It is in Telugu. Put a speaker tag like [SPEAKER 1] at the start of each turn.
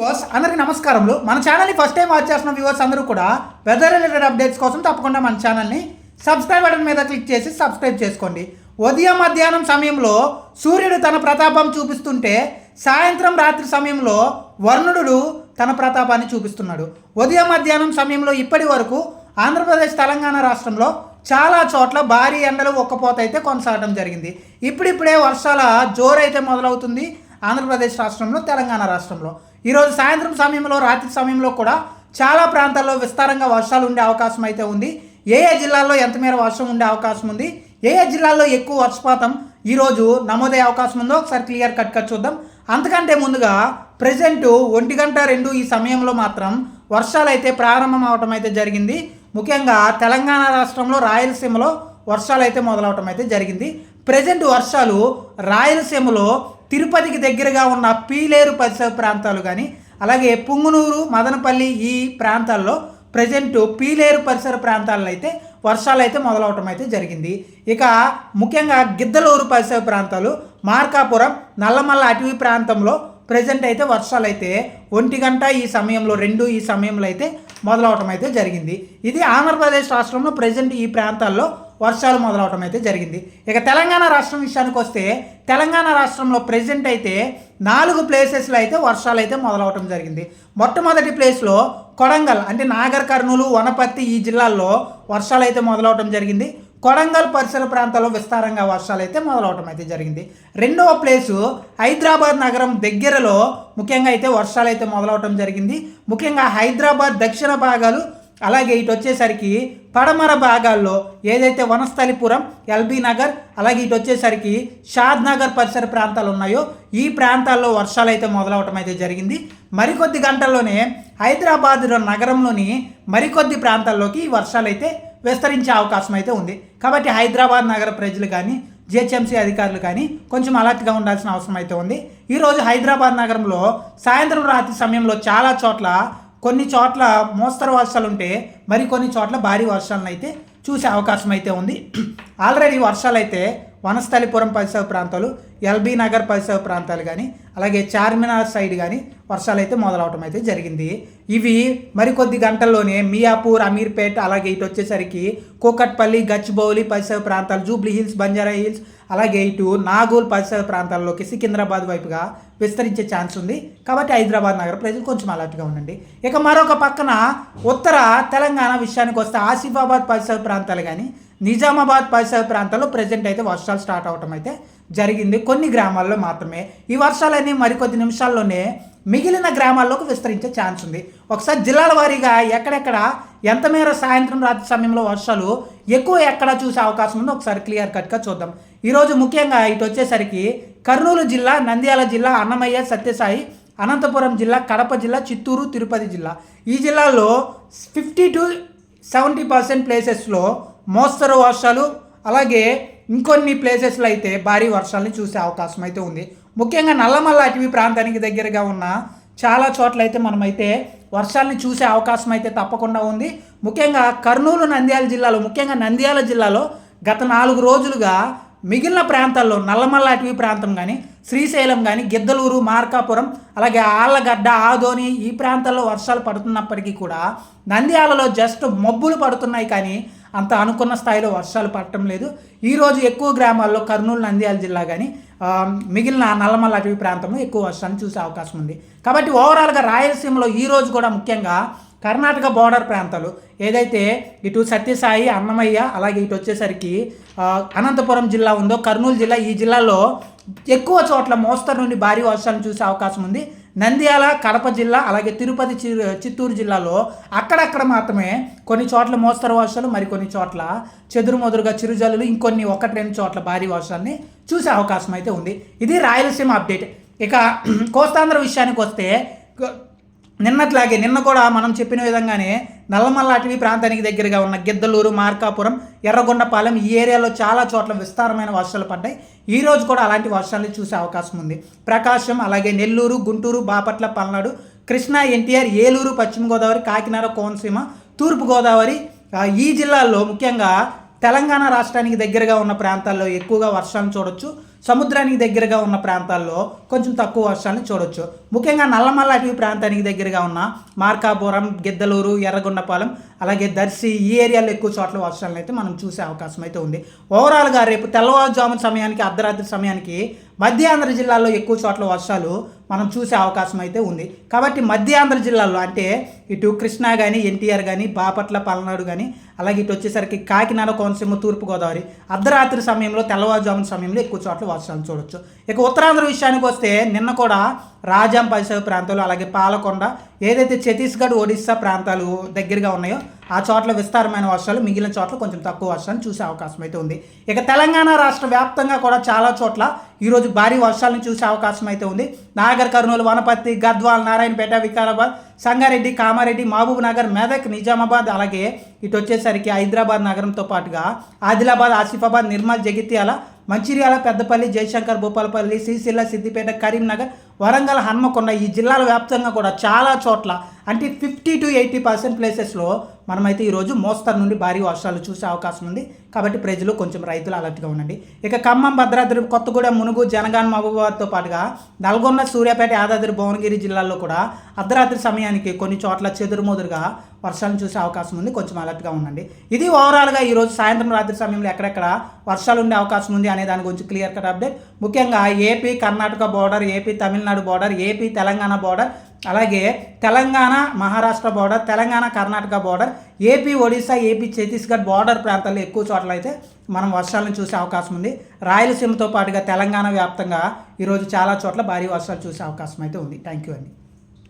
[SPEAKER 1] వ్యూవర్స్ అందరికీ నమస్కారములు. మన ఛానల్ని ఫస్ట్ టైం వాచ్ చేస్తున్న వ్యూవర్స్ అందరూ కూడా వెదర్ రిలేటెడ్ అప్డేట్స్ కోసం తప్పకుండా మన ఛానల్ని సబ్స్క్రైబ్ బటన్ మీద క్లిక్ చేసి సబ్స్క్రైబ్ చేసుకోండి. ఉదయం మధ్యాహ్నం సమయంలో సూర్యుడు తన ప్రతాపం చూపిస్తుంటే సాయంత్రం రాత్రి సమయంలో వర్ణుడు తన ప్రతాపాన్ని చూపిస్తున్నాడు. ఉదయం మధ్యాహ్నం సమయంలో ఇప్పటి వరకు ఆంధ్రప్రదేశ్ తెలంగాణ రాష్ట్రంలో చాలా చోట్ల భారీ ఎండలు ఒక్కపోత అయితే కొనసాగడం జరిగింది. ఇప్పుడిప్పుడే వర్షాల జోరైతే మొదలవుతుంది ఆంధ్రప్రదేశ్ రాష్ట్రంలో తెలంగాణ రాష్ట్రంలో. ఈరోజు సాయంత్రం సమయంలో రాత్రి సమయంలో కూడా చాలా ప్రాంతాల్లో విస్తారంగా వర్షాలు ఉండే అవకాశం అయితే ఉంది. ఏ ఏ జిల్లాల్లో ఎంత మేర వర్షం ఉండే అవకాశం ఉంది? ఏ ఏ జిల్లాల్లో ఎక్కువ వర్షపాతం ఈరోజు నమోదయ్యే అవకాశం ఉందో ఒకసారి క్లియర్ కట్ కట్ చూద్దాం. అంతకంటే ముందుగా ప్రజెంట్ ఒంటి గంట రెండు ఈ సమయంలో మాత్రం వర్షాలు అయితే ప్రారంభం అవటం అయితే జరిగింది. ముఖ్యంగా తెలంగాణ రాష్ట్రంలో రాయలసీమలో వర్షాలు అయితే మొదలవటం అయితే జరిగింది. ప్రజెంట్ వర్షాలు రాయలసీమలో తిరుపతికి దగ్గరగా ఉన్న పీలేరు పరిసర ప్రాంతాలు కానీ అలాగే పుంగునూరు మదనపల్లి ఈ ప్రాంతాల్లో ప్రజెంట్ పీలేరు పరిసర ప్రాంతాల్లో అయితే వర్షాలు అయితే మొదలవటం అయితే జరిగింది. ఇక ముఖ్యంగా గిద్దలూరు పరిసర ప్రాంతాలు మార్కాపురం నల్లమల్ల అటవీ ప్రాంతంలో ప్రజెంట్ అయితే వర్షాలు అయితే ఒంటి గంట ఈ సమయంలో రెండు ఈ సమయంలో అయితే మొదలవటం అయితే జరిగింది. ఇది ఆంధ్రప్రదేశ్ రాష్ట్రంలో ప్రజెంట్ ఈ ప్రాంతాల్లో వర్షాలు మొదలవటం అయితే జరిగింది. ఇక తెలంగాణ రాష్ట్రం విషయానికి వస్తే తెలంగాణ రాష్ట్రంలో ప్రజెంట్ అయితే నాలుగు ప్లేసెస్లో అయితే వర్షాలు అయితే మొదలవటం జరిగింది. మొట్టమొదటి ప్లేస్లో కొడంగల్ అంటే నాగర్ కర్నూలు వనపర్తి ఈ జిల్లాల్లో వర్షాలు అయితే మొదలవటం జరిగింది. కొడంగల్ పరిసర ప్రాంతాల్లో విస్తారంగా వర్షాలు అయితే మొదలవటం అయితే జరిగింది. రెండవ ప్లేసు హైదరాబాద్ నగరం దగ్గరలో ముఖ్యంగా అయితే వర్షాలు అయితే మొదలవటం జరిగింది. ముఖ్యంగా హైదరాబాద్ దక్షిణ భాగాలు అలాగే ఇటు వచ్చేసరికి పడమర భాగాల్లో ఏదైతే వనస్థలిపురం ఎల్బీ నగర్ అలాగే ఇటు వచ్చేసరికి షాద్ నగర్ పరిసర ప్రాంతాలు ఉన్నాయో ఈ ప్రాంతాల్లో వర్షాలు అయితే మొదలవటం అయితే జరిగింది. మరికొద్ది గంటల్లోనే హైదరాబాద్ నగరంలోని మరికొద్ది ప్రాంతాల్లోకి ఈ వర్షాలు అయితే విస్తరించే అవకాశం అయితే ఉంది. కాబట్టి హైదరాబాద్ నగర ప్రజలు కానీ జిహెచ్ఎంసీ అధికారులు కానీ కొంచెం అలర్ట్గా ఉండాల్సిన అవసరం అయితే ఉంది. ఈరోజు హైదరాబాద్ నగరంలో సాయంత్రం రాత్రి సమయంలో చాలా చోట్ల కొన్ని చోట్ల మోస్తరు వర్షాలు ఉంటే మరి కొన్ని చోట్ల భారీ వర్షాలను అయితే చూసే అవకాశం అయితే ఉంది. ఆల్రెడీ వర్షాలు అయితే వనస్థలిపురం పరిసర ప్రాంతాలు ఎల్బీ నగర్ పరిసర ప్రాంతాలు కానీ అలాగే చార్మినార్ సైడ్ కానీ వర్షాలు అయితే మొదలవటం అయితే జరిగింది. ఇవి మరికొద్ది గంటల్లోనే మియాపూర్ అమీర్పేట్ అలాగే ఇటు వచ్చేసరికి కూకట్పల్లి గచ్చిబౌలి పరిసర ప్రాంతాలు జూబ్లీ హిల్స్ బంజారా హిల్స్ అలాగే ఇటు నాగోల్ పరిసర ప్రాంతాల్లోకి సికింద్రాబాద్ వైపుగా విస్తరించే ఛాన్స్ ఉంది. కాబట్టి హైదరాబాద్ నగర ప్రజలు కొంచెం అలర్ట్గా ఉండండి. ఇక మరొక పక్కన ఉత్తర తెలంగాణ విషయానికి వస్తే ఆసిఫాబాద్ పరిసర ప్రాంతాలు కానీ నిజామాబాద్ పరిసర ప్రాంతాల్లో ప్రజెంట్ అయితే వర్షాలు స్టార్ట్ అవటం అయితే జరిగింది. కొన్ని గ్రామాల్లో మాత్రమే. ఈ వర్షాలన్నీ మరికొద్ది నిమిషాల్లోనే మిగిలిన గ్రామాల్లోకి విస్తరించే ఛాన్స్ ఉంది. ఒకసారి జిల్లాల వారీగా ఎక్కడెక్కడ ఎంత మేర సాయంత్రం రాత్రి సమయంలో వర్షాలు ఎక్కువ ఎక్కడ చూసే అవకాశం ఉందో ఒకసారి క్లియర్ కట్గా చూద్దాం. ఈరోజు ముఖ్యంగా ఇటు వచ్చేసరికి కర్నూలు జిల్లా నంద్యాల జిల్లా అన్నమయ్య సత్యసాయి అనంతపురం జిల్లా కడప జిల్లా చిత్తూరు తిరుపతి జిల్లా. ఈ జిల్లాల్లో ఫిఫ్టీ టు సెవెంటీ పర్సెంట్ ప్లేసెస్లో మోస్తరు వర్షాలు అలాగే ఇంకొన్ని ప్లేసెస్లో అయితే భారీ వర్షాలని చూసే అవకాశం అయితే ఉంది. ముఖ్యంగా నల్లమల్ల అటవీ ప్రాంతానికి దగ్గరగా ఉన్న చాలా చోట్ల అయితే మనమైతే వర్షాలని చూసే అవకాశం అయితే తప్పకుండా ఉంది. ముఖ్యంగా కర్నూలు నంద్యాల జిల్లాలో ముఖ్యంగా నంద్యాల జిల్లాలో గత నాలుగు రోజులుగా మిగిలిన ప్రాంతాల్లో నల్లమల్ల అటవీ ప్రాంతం కానీ శ్రీశైలం కానీ గిద్దలూరు మార్కాపురం అలాగే ఆళ్ళగడ్డ ఆదోని ఈ ప్రాంతాల్లో వర్షాలు పడుతున్నప్పటికీ కూడా నంద్యాలలో జస్ట్ మబ్బులు పడుతున్నాయి కానీ అంత అనుకున్న స్థాయిలో వర్షాలు పడటం లేదు. ఈరోజు ఎక్కువ గ్రామాల్లో కర్నూలు నంద్యాల జిల్లా కానీ మిగిలిన నల్లమల్ల అటవీ ప్రాంతంలో ఎక్కువ వర్షాన్ని చూసే అవకాశం ఉంది. కాబట్టి ఓవరాల్గా రాయలసీమలో ఈ రోజు కూడా ముఖ్యంగా కర్ణాటక బోర్డర్ ప్రాంతాలు ఏదైతే ఇటు సత్యసాయి అన్నమయ్య అలాగే ఇటు వచ్చేసరికి అనంతపురం జిల్లా ఉందో కర్నూలు జిల్లా ఈ జిల్లాలో ఎక్కువ చోట్ల మోస్తరు నుండి భారీ వర్షాలు చూసే అవకాశం ఉంది. నంద్యాల కడప జిల్లా అలాగే తిరుపతి చిత్తూరు జిల్లాలో అక్కడక్కడ మాత్రమే కొన్ని చోట్ల మోస్తరు వర్షాలు మరికొన్ని చోట్ల చెదురుమదురుగా చిరుజల్లులు ఇంకొన్ని ఒకటి రెండు చోట్ల భారీ వర్షాలని చూసే అవకాశం అయితే ఉంది. ఇది రాయలసీమ అప్డేట్. ఇక కోస్తాంధ్ర విషయానికి వస్తే నిన్నట్లాగే నిన్న కూడా మనం చెప్పిన విధంగానే నల్లమల్ల అటవీ ప్రాంతానికి దగ్గరగా ఉన్న గిద్దలూరు మార్కాపురం ఎర్రగొండపాలెం ఈ ఏరియాలో చాలా చోట్ల విస్తారమైన వర్షాలు పడ్డాయి. ఈ రోజు కూడా అలాంటి వర్షాలు చూసే అవకాశం ఉంది. ప్రకాశం అలాగే నెల్లూరు గుంటూరు బాపట్ల పల్నాడు కృష్ణా ఎన్టీఆర్ ఏలూరు పశ్చిమ గోదావరి కాకినాడ కోనసీమ తూర్పుగోదావరి ఈ జిల్లాల్లో ముఖ్యంగా తెలంగాణ రాష్ట్రానికి దగ్గరగా ఉన్న ప్రాంతాల్లో ఎక్కువగా వర్షాలు చూడొచ్చు. సముద్రానికి దగ్గరగా ఉన్న ప్రాంతాల్లో కొంచెం తక్కువ వర్షాలను చూడొచ్చు. ముఖ్యంగా నల్లమల్ల అటవీ ప్రాంతానికి దగ్గరగా ఉన్న మార్కాపురం గిద్దలూరు ఎర్రగొండపాలెం అలాగే దర్శి ఈ ఏరియాలో ఎక్కువ చోట్ల వర్షాలను అయితే మనం చూసే అవకాశం అయితే ఉంది. ఓవరాల్గా రేపు తెల్లవారుజామున సమయానికి అర్ధరాత్రి సమయానికి మధ్యాంధ్ర జిల్లాలో ఎక్కువ చోట్ల వర్షాలు మనం చూసే అవకాశం అయితే ఉంది. కాబట్టి మధ్యాంధ్ర జిల్లాలో అంటే ఇటు కృష్ణా కానీ ఎన్టీఆర్ కానీ బాపట్ల పల్నాడు కానీ అలాగే ఇటు వచ్చేసరికి కాకినాడ కోనసీమ తూర్పుగోదావరి అర్ధరాత్రి సమయంలో తెల్లవారుజామున సమయంలో ఎక్కువ చోట్ల వర్షాలు చూడొచ్చు. ఇక ఉత్తరాంధ్ర విషయానికి వస్తే నిన్న కూడా రాజాం పరిసర ప్రాంతాలు అలాగే పాలకొండ ఏదైతే ఛత్తీస్గఢ్ ఒడిస్సా ప్రాంతాలు దగ్గరగా ఉన్నాయో ఆ చోట్ల విస్తారమైన వర్షాలు మిగిలిన చోట్ల కొంచెం తక్కువ వర్షాలు చూసే అవకాశం అయితే ఉంది. ఇక తెలంగాణ రాష్ట్ర వ్యాప్తంగా కూడా చాలా చోట్ల ఈరోజు భారీ వర్షాలను చూసే అవకాశం అయితే ఉంది. నాగర్ కర్నూలు వనపర్తి గద్వాల్ నారాయణపేట వికారాబాద్ సంగారెడ్డి కామారెడ్డి మహబూబ్ నగర్ మెదక్ నిజామాబాద్ అలాగే ఇటు వచ్చేసరికి హైదరాబాద్ నగరంతో పాటుగా ఆదిలాబాద్ ఆసిఫాబాద్ నిర్మల్ జగిత్యాల మంచిర్యాల పెద్దపల్లి జయశంకర్ భూపాలపల్లి శ్రీశైల సిద్దిపేట కరీంనగర్ వరంగల్ హన్మకొండ ఈ జిల్లాల వ్యాప్తంగా కూడా చాలా చోట్ల అంటే ఫిఫ్టీ టు ఎయిటీ పర్సెంట్ ప్లేసెస్లో మనమైతే ఈరోజు మోస్తరు నుండి భారీ వర్షాలు చూసే అవకాశం ఉంది. కాబట్టి ప్రజలు కొంచెం రైతులు అలర్ట్గా ఉండండి. ఇక ఖమ్మం భద్రాద్రి కొత్తగూడెం మునుగు జనగాన్ మహబూబాబాద్తో పాటుగా నల్గొండ సూర్యాపేట యాదాద్రి భువనగిరి జిల్లాల్లో కూడా అర్ధరాత్రి సమయానికి కొన్ని చోట్ల చెదురుమోదురుగా వర్షాలను చూసే అవకాశం ఉంది. కొంచెం అలర్ట్గా ఉండండి. ఇది ఓవరాల్గా ఈరోజు సాయంత్రం రాత్రి సమయంలో ఎక్కడెక్కడ వర్షాలు ఉండే అవకాశం ఉంది అనే దాని గురించి క్లియర్ కట్ అప్డేట్. ముఖ్యంగా AP Karnataka border AP Tamil Nadu border AP Telangana border అలాగే Telangana Maharashtra border Telangana Karnataka border AP Odisha AP Chhattisgarh border ప్రాంతాల్లో ఎక్కువ చోట్ల అయితే మనం వర్షాలను చూసే అవకాశం ఉంది. రాయలసీమతో పాటుగా తెలంగాణ వ్యాప్తంగా ఈరోజు చాలా చోట్ల భారీ వర్షాలు చూసే అవకాశం అయితే ఉంది. థ్యాంక్ యూ అండి.